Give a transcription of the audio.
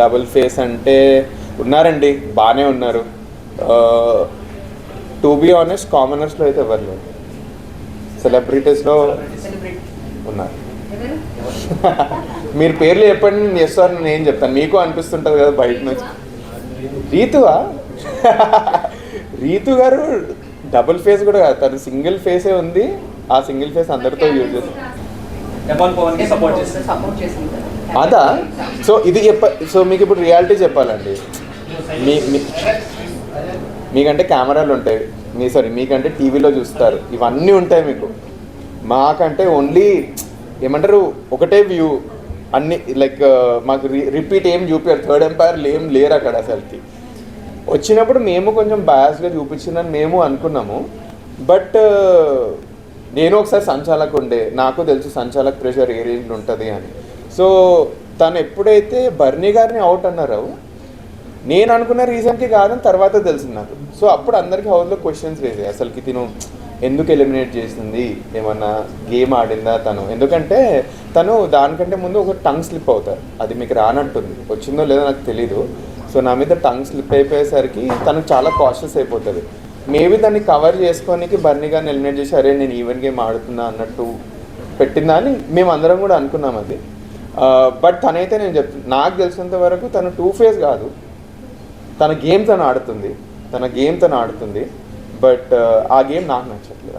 Double face అంటే ఉన్నారండి బాగానే ఉన్నారు. టు బీ ఆనెస్ట్ కామనర్స్లో అయితే ఎవరు లేరు. సెలబ్రిటీస్లో ఉన్నారు. మీరు పేర్లు చెప్పండి నేను చేస్తాను నేను ఏం చెప్తాను. మీకు అనిపిస్తుంటుంది కదా బయట నుంచి. రీతువా? రీతు గారు డబుల్ ఫేస్ కూడా కాదు తను సింగిల్ ఫేసే ఉంది. ఆ సింగిల్ ఫేస్ అందరితో యూజ్ చేస్తుంది. అదా? సో ఇది చెప్ప సో మీకు ఇప్పుడు రియాలిటీ చెప్పాలండి. మీ మీకంటే కెమెరాలు ఉంటాయి. మీ సారీ మీకంటే టీవీలో చూస్తారు. ఇవన్నీ ఉంటాయి మీకు. మాకంటే ఓన్లీ ఏమంటారు ఒకటే వ్యూ అన్ని లైక్ uh, మాకు రిపీట్ ఏం చూపారు థర్డ్ ఎంపైర్ ఏం లేరు అక్కడ అసలుకి. వచ్చినప్పుడు మేము కొంచెం బయాస్గా చూపించిందని మేము అనుకున్నాము. బట్ uh, నేను ఒకసారి సంచాలకు ఉండే నాకు తెలుసు సంచాలక్ ప్రెషర్ ఏ రేంజ్లో ఉంటుంది అని. సో తను ఎప్పుడైతే బర్నీ గారిని అవుట్ అన్నారో నేను అనుకున్న రీజన్కి కాదని తర్వాత తెలిసింది నాకు. సో అప్పుడు అందరికీ హౌస్లో క్వశ్చన్స్ వేసాయి అసలుకి తిను ఎందుకు ఎలిమినేట్ చేసింది? ఏమన్నా గేమ్ ఆడిందా తను? ఎందుకంటే తను దానికంటే ముందు ఒక టంగ్ స్లిప్ అవుతారు. అది మీకు రానట్టుంది. వచ్చిందో లేదో నాకు తెలీదు. సో నా మీద టంగ్ స్లిప్ అయిపోయేసరికి తను చాలా కాషియస్ అయిపోతుంది. మేబీ దాన్ని కవర్ చేసుకోనికి బర్నీ గారిని ఎలిమినేట్ చేసి అరే నేను ఈవెంట్ గేమ్ ఆడుతున్నా అన్నట్టు పెట్టిందా అని మేము అందరం కూడా అనుకున్నాం అది. బట్ తనైతే నేను చెప్ నాకు తెలిసినంత వరకు తను టూ ఫేస్ కాదు. తన గేమ్ తను ఆడుతుంది. తన గేమ్ తను ఆడుతుంది. బట్ ఆ గేమ్ నాకు నచ్చట్లేదు.